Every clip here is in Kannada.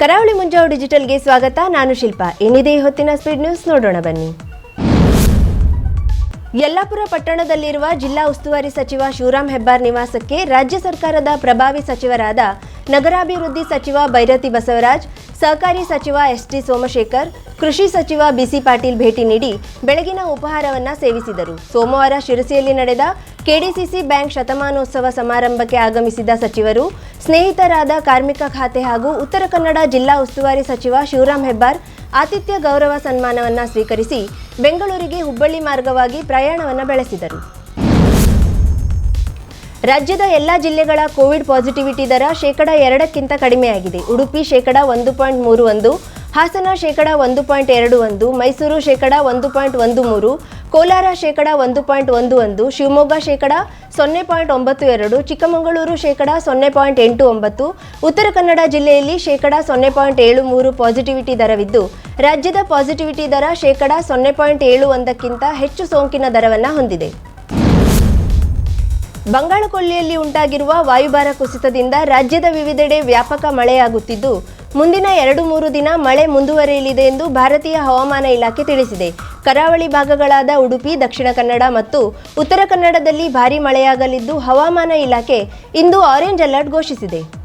ಕರಾವಳಿ ಮುಂಜಾವು ಡಿಜಿಟಲ್ಗೆ ಸ್ವಾಗತ. ನಾನು ಶಿಲ್ಪ. ಏನಿದೆ ಈ ಹೊತ್ತಿನ ಸ್ಪೀಡ್ ನ್ಯೂಸ್ ನೋಡೋಣ ಬನ್ನಿ. ಯಲ್ಲಾಪುರ ಪಟ್ಟಣದಲ್ಲಿರುವ ಜಿಲ್ಲಾ ಉಸ್ತುವಾರಿ ಸಚಿವ ಶಿವರಾಮ್ ಹೆಬ್ಬಾರ್ ನಿವಾಸಕ್ಕೆ ರಾಜ್ಯ ಸರ್ಕಾರದ ಪ್ರಭಾವಿ ಸಚಿವರಾದ ನಗರಾಭಿವೃದ್ಧಿ ಸಚಿವ ಬೈರತಿ ಬಸವರಾಜ್, ಸಹಕಾರಿ ಸಚಿವ ಎಸ್ಟಿ ಸೋಮಶೇಖರ್, ಕೃಷಿ ಸಚಿವ ಬಿಸಿ ಪಾಟೀಲ್ ಭೇಟಿ ನೀಡಿ ಬೆಳಗಿನ ಉಪಹಾರವನ್ನ ಸೇವಿಸಿದರು. ಸೋಮವಾರ ಶಿರಸಿಯಲ್ಲಿ ನಡೆದ ಕೆಡಿಸಿಸಿ ಬ್ಯಾಂಕ್ ಶತಮಾನೋತ್ಸವ ಸಮಾರಂಭಕ್ಕೆ ಆಗಮಿಸಿದ ಸಚಿವರು, ಸ್ನೇಹಿತರಾದ ಕಾರ್ಮಿಕ ಖಾತೆ ಹಾಗೂ ಉತ್ತರ ಕನ್ನಡ ಜಿಲ್ಲಾ ಉಸ್ತುವಾರಿ ಸಚಿವ ಶಿವರಾಮ್ ಹೆಬ್ಬಾರ್ ಆತಿಥ್ಯ ಗೌರವ ಸನ್ಮಾನವನ್ನು ಸ್ವೀಕರಿಸಿ ಬೆಂಗಳೂರಿಗೆ ಹುಬ್ಬಳ್ಳಿ ಮಾರ್ಗವಾಗಿ ಪ್ರಯಾಣವನ್ನು ಬೆಳೆಸಿದರು. ರಾಜ್ಯದ ಎಲ್ಲ ಜಿಲ್ಲೆಗಳ ಕೋವಿಡ್ ಪಾಸಿಟಿವಿಟಿ ದರ ಶೇಕಡ ಎರಡಕ್ಕಿಂತ ಕಡಿಮೆಯಾಗಿದೆ. ಉಡುಪಿ ಶೇಕಡ ಒಂದು ಪಾಯಿಂಟ್ ಮೂರು ಒಂದು, ಹಾಸನ ಶೇಕಡ ಒಂದು ಪಾಯಿಂಟ್ ಎರಡು ಒಂದು, ಮೈಸೂರು ಶೇಕಡ ಒಂದು ಪಾಯಿಂಟ್ ಒಂದು ಮೂರು ಕೋಲಾರ ಶೇಕಡ ಒಂದು ಪಾಯಿಂಟ್ ಒಂದು ಒಂದು, ಶಿವಮೊಗ್ಗ ಶೇಕಡ ಸೊನ್ನೆ ಪಾಯಿಂಟ್ ಒಂಬತ್ತು ಎರಡು, ಚಿಕ್ಕಮಗಳೂರು ಶೇಕಡ ಸೊನ್ನೆ ಪಾಯಿಂಟ್ ಎಂಟು ಒಂಬತ್ತು, ಉತ್ತರ ಕನ್ನಡ ಜಿಲ್ಲೆಯಲ್ಲಿ ಶೇಕಡ ಸೊನ್ನೆ ಪಾಯಿಂಟ್ ಏಳು ಮೂರು ಪಾಸಿಟಿವಿಟಿ ದರವಿದ್ದು, ರಾಜ್ಯದ ಪಾಸಿಟಿವಿಟಿ ದರ ಶೇಕಡ ಸೊನ್ನೆ ಪಾಯಿಂಟ್ ಏಳು ಒಂದಕ್ಕಿಂತ ಹೆಚ್ಚು ಸೋಂಕಿನ ದರವನ್ನು ಹೊಂದಿದೆ. ಬಂಗಾಳಕೊಲ್ಲಿಯಲ್ಲಿ ಉಂಟಾಗಿರುವ ವಾಯುಭಾರ ಕುಸಿತದಿಂದ ರಾಜ್ಯದ ವಿವಿಧೆಡೆ ವ್ಯಾಪಕ ಮಳೆಯಾಗುತ್ತಿದ್ದು ಮುಂದಿನ ಎರಡು ಮೂರು ದಿನ ಮಳೆ ಮುಂದುವರಿಯಲಿದೆ ಎಂದು ಭಾರತೀಯ ಹವಾಮಾನ ಇಲಾಖೆ ತಿಳಿಸಿದೆ. ಕರಾವಳಿ ಭಾಗಗಳಾದ ಉಡುಪಿ, ದಕ್ಷಿಣ ಕನ್ನಡ ಮತ್ತು ಉತ್ತರ ಕನ್ನಡದಲ್ಲಿ ಭಾರೀ ಮಳೆಯಾಗಲಿದ್ದು ಹವಾಮಾನ ಇಲಾಖೆ ಇಂದು ಆರೆಂಜ್ ಅಲರ್ಟ್ ಘೋಷಿಸಿದೆ.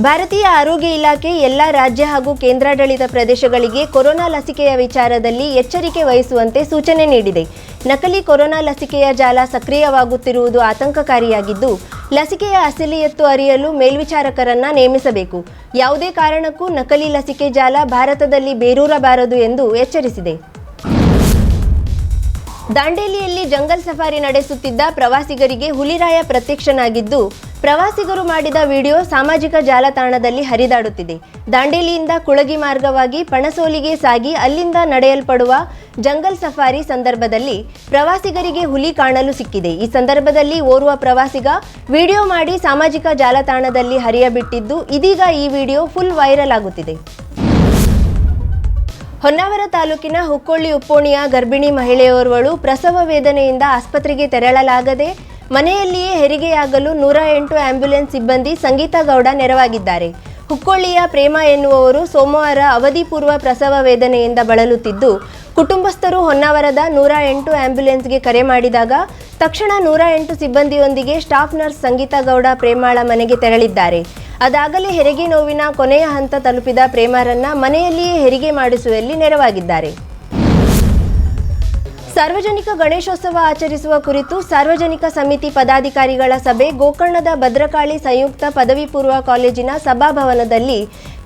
ಭಾರತೀಯ ಆರೋಗ್ಯ ಇಲಾಖೆ ಎಲ್ಲ ರಾಜ್ಯ ಹಾಗೂ ಕೇಂದ್ರಾಡಳಿತ ಪ್ರದೇಶಗಳಿಗೆ ಕೊರೋನಾ ಲಸಿಕೆಯ ವಿಚಾರದಲ್ಲಿ ಎಚ್ಚರಿಕೆ ವಹಿಸುವಂತೆ ಸೂಚನೆ ನೀಡಿದೆ. ನಕಲಿ ಕೊರೋನಾ ಲಸಿಕೆಯ ಜಾಲ ಸಕ್ರಿಯವಾಗುತ್ತಿರುವುದು ಆತಂಕಕಾರಿಯಾಗಿದ್ದು, ಲಸಿಕೆಯ ಅಸಲಿಯತ್ತು ಅರಿಯಲು ಮೇಲ್ವಿಚಾರಕರನ್ನ ನೇಮಿಸಬೇಕು. ಯಾವುದೇ ಕಾರಣಕ್ಕೂ ನಕಲಿ ಲಸಿಕೆ ಜಾಲ ಭಾರತದಲ್ಲಿ ಬೇರೂರಬಾರದು ಎಂದು ಎಚ್ಚರಿಸಿದೆ. ದಾಂಡೇಲಿಯಲ್ಲಿ ಜಂಗಲ್ ಸಫಾರಿ ನಡೆಸುತ್ತಿದ್ದ ಪ್ರವಾಸಿಗರಿಗೆ ಹುಲಿರಾಯ ಪ್ರತ್ಯಕ್ಷನಾಗಿದ್ದು ಪ್ರವಾಸಿಗರು ಮಾಡಿದ ವಿಡಿಯೋ ಸಾಮಾಜಿಕ ಜಾಲತಾಣದಲ್ಲಿ ಹರಿದಾಡುತ್ತಿದೆ. ದಾಂಡೇಲಿಯಿಂದ ಕುಳಗಿ ಮಾರ್ಗವಾಗಿ ಪಣಸೋಲಿಗೆ ಸಾಗಿ ಅಲ್ಲಿಂದ ನಡೆಯಲ್ಪಡುವ ಜಂಗಲ್ ಸಫಾರಿ ಸಂದರ್ಭದಲ್ಲಿ ಪ್ರವಾಸಿಗರಿಗೆ ಹುಲಿ ಕಾಣಲು ಸಿಕ್ಕಿದೆ. ಈ ಸಂದರ್ಭದಲ್ಲಿ ಓರ್ವ ಪ್ರವಾಸಿಗ ವಿಡಿಯೋ ಮಾಡಿ ಸಾಮಾಜಿಕ ಜಾಲತಾಣದಲ್ಲಿ ಹರಿಯಬಿಟ್ಟಿದ್ದು, ಇದೀಗ ಈ ವಿಡಿಯೋ ಫುಲ್ ವೈರಲ್ ಆಗುತ್ತಿದೆ. ಹೊನ್ನಾವರ ತಾಲೂಕಿನ ಹುಕ್ಕೊಳ್ಳಿ ಉಪ್ಪೋಣಿಯ ಗರ್ಭಿಣಿ ಮಹಿಳೆಯೋರ್ವಳು ಪ್ರಸವ ವೇದನೆಯಿಂದ ಆಸ್ಪತ್ರೆಗೆ ತೆರಳಲಾಗದೆ ಮನೆಯಲ್ಲಿಯೇ ಹೆರಿಗೆಯಾಗಲು ನೂರ ಎಂಟು ಆಂಬ್ಯುಲೆನ್ಸ್ ಸಿಬ್ಬಂದಿ ಸಂಗೀತಾ ಗೌಡ ನೆರವಾಗಿದ್ದಾರೆ. ಹುಕ್ಕೊಳ್ಳಿಯ ಪ್ರೇಮ ಎನ್ನುವವರು ಸೋಮವಾರ ಅವಧಿಪೂರ್ವ ಪ್ರಸವ ವೇದನೆಯಿಂದ ಬಳಲುತ್ತಿದ್ದು, ಕುಟುಂಬಸ್ಥರು ಹೊನ್ನಾವರದ ನೂರ ಎಂಟು ಆಂಬ್ಯುಲೆನ್ಸ್ಗೆ ಕರೆ ಮಾಡಿದಾಗ ತಕ್ಷಣ ನೂರ ಎಂಟು ಸಿಬ್ಬಂದಿಯೊಂದಿಗೆ ಸ್ಟಾಫ್ ನರ್ಸ್ ಸಂಗೀತಾ ಗೌಡ ಪ್ರೇಮಾಳ ಮನೆಗೆ ತೆರಳಿದ್ದಾರೆ. ಅದಾಗಲೇ ಹೆರಿಗೆ ನೋವಿನ ಕೊನೆಯ ಹಂತ ತಲುಪಿದ ಪ್ರೇಮಾರನ್ನ ಮನೆಯಲ್ಲಿಯೇ ಹೆರಿಗೆ ಮಾಡಿಸುವಲ್ಲಿ ನೆರವಾಗಿದ್ದಾರೆ. ಸಾರ್ವಜನಿಕ ಗಣೇಶೋತ್ಸವ ಆಚರಿಸುವ ಕುರಿತು ಸಾರ್ವಜನಿಕ ಸಮಿತಿ ಪದಾಧಿಕಾರಿಗಳ ಸಭೆ ಗೋಕರ್ಣದ ಭದ್ರಕಾಳಿ ಸಂಯುಕ್ತ ಪದವಿ ಪೂರ್ವ ಕಾಲೇಜಿನ ಸಭಾಭವನದಲ್ಲಿ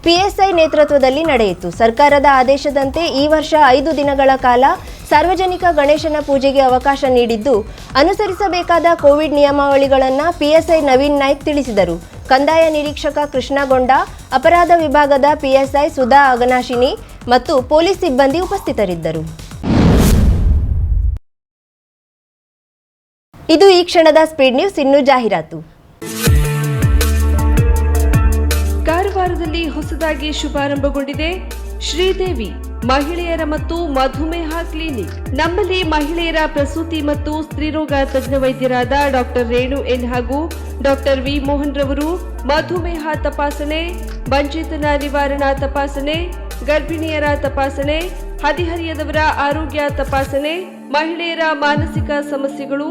ಪಿಎಸ್ಐ ನೇತೃತ್ವದಲ್ಲಿ ನಡೆಯಿತು. ಸರ್ಕಾರದ ಆದೇಶದಂತೆ ಈ ವರ್ಷ ಐದು ದಿನಗಳ ಕಾಲ ಸಾರ್ವಜನಿಕ ಗಣೇಶನ ಪೂಜೆಗೆ ಅವಕಾಶ ನೀಡಿದ್ದು, ಅನುಸರಿಸಬೇಕಾದ ಕೋವಿಡ್ ನಿಯಮಾವಳಿಗಳನ್ನು ಪಿಎಸ್ಐ ನವೀನ್ ನಾಯ್ಕ್ ತಿಳಿಸಿದರು. ಕಂದಾಯ ನಿರೀಕ್ಷಕ ಕೃಷ್ಣಗೊಂಡ, ಅಪರಾಧ ವಿಭಾಗದ ಪಿಎಸ್ಐ ಸುಧಾ ಅಗನಾಶಿನಿ ಮತ್ತು ಪೊಲೀಸ್ ಸಿಬ್ಬಂದಿ ಉಪಸ್ಥಿತರಿದ್ದರು. ಇದು ಈ ಕ್ಷಣದ ಸ್ಪೀಡ್ ನ್ಯೂಸ್ ಇನ್ನು ಜಾಹೀರಾತು. ಕಾರವಾರದಲ್ಲಿ ಹೊಸದಾಗಿ ಶುಭಾರಂಭಗೊಂಡಿದೆ ಶ್ರೀದೇವಿ, ಮಹಿಳೆಯರ ಮತ್ತು ಮಧುಮೇಹ ಕ್ಲಿನಿಕ್. ನಮ್ಮಲ್ಲಿ ಮಹಿಳೆಯರ ಪ್ರಸೂತಿ ಮತ್ತು ಸ್ತ್ರೀರೋಗ ತಜ್ಞ ವೈದ್ಯರಾದ ಡಾಕ್ಟರ್ ರೇಣು ಎನ್ ಹಾಗೂ ಡಾಕ್ಟರ್ ವಿ ಮೋಹನ್ ರವರು ಮಧುಮೇಹ ತಪಾಸಣೆ, ಬಂಚೇತನ ನಿವಾರಣಾ ತಪಾಸಣೆ, ಗರ್ಭಿಣಿಯರ ತಪಾಸಣೆ, ಹದಿಹರಿಯದವರ ಆರೋಗ್ಯ ತಪಾಸಣೆ, ಮಹಿಳೆಯರ ಮಾನಸಿಕ ಸಮಸ್ಯೆಗಳು